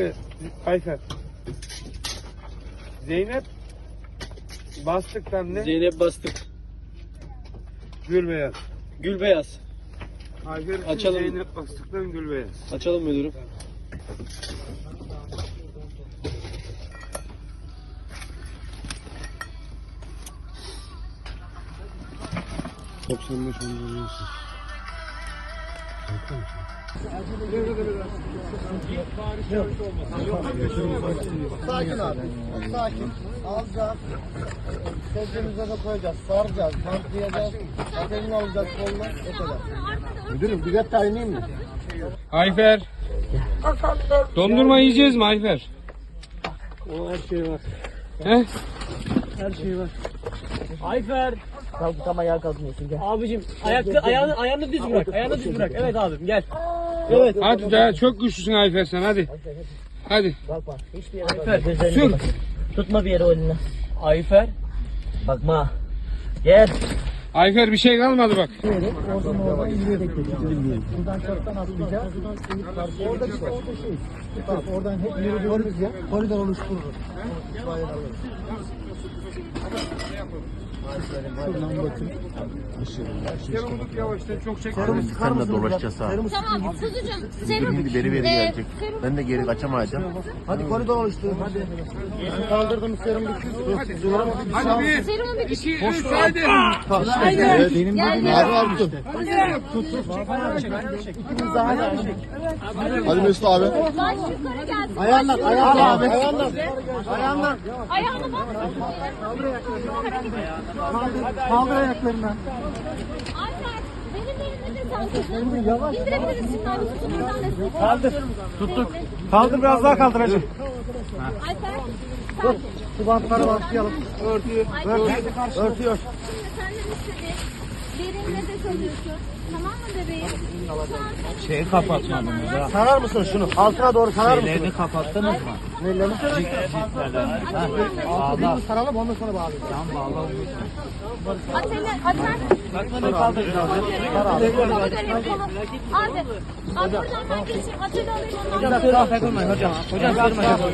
mi Ayfer? Zeynep bastıktan ne? Zeynep bastık. Gülbeyaz. Gül beyaz. Ayfer için Açalım. Zeynep bastıktan Gülbeyaz. Açalım müdürüm. Sakin abi. Sakin. Alacağız. Sebzemize de koyacağız. Saracağız. Bantlayacağız. Ateşini alacağız koluna. O kadar. Müdürüm bir kat ineyim mi? Ayfer. Dondurma yiyeceğiz mi Ayfer? O her şey var. He? Her şey var. Ayfer. Kalk ama ayağa kalkmıyorsun gel. Abicim ayakta ayağını ayağını düz bırak. Ayağını düz bırak. Evet abim gel. Hadi daha çok güçlüsün Ayfer sen hadi. Hadi. Bak bak. Hiçbir yere Ayfer. Sür. Tutma bir yere eline. Ayfer. Bakma. Gel. Ayfer bir şey kalmadı bak. Buradan çoktan atlayacağız. Orada işte orada şey. Bak oradan hep yürüdüğümüz ya. Koridor oluştururuz. Şuradan bakın. Yavaştan çok çek. Serumu Sen de dolaşacağız ha. Tamam Suzucuğum serum. Birini beri beri Ee, gelecek. Ben de geri kaçamayacağım. Hadi koridor oluşturun hadi. Kaldırdım serum. Hadi bir, Serumu bir iki, üç, hadi. Benim Gel, Abi abi tut. Hadi Mesut abi. Baş yukarı gelsin. Ayağından, Baş ayağından yukarı. abi. Ayağından. Ayağından. Ayağına Kaldır sen tutun. yavaş. Kaldır. Tuttuk. Kaldır biraz daha kaldıracağım. Ayfer. Sen. Şu bantlara başlayalım. Örtüyü. Ayfer. Örtüyor. Şimdi senden istedi. Derin nefes alıyorsun. Tamam mı bebeğim? Şeyi kapatmadınız ha. Sarar mısın şunu? Altına doğru sarar mısın? Şeylerini kapattınız mı? Nelerini? Altına saralım ondan sonra bağlayacağız. Tamam bağla. Ateli, atar. Şunu kaldıracağız. Sar abi. Hadi. Abi buradan ben geçeyim. Ateli alayım ondan Hocam takılmayın hocam. Hocam takılmayın.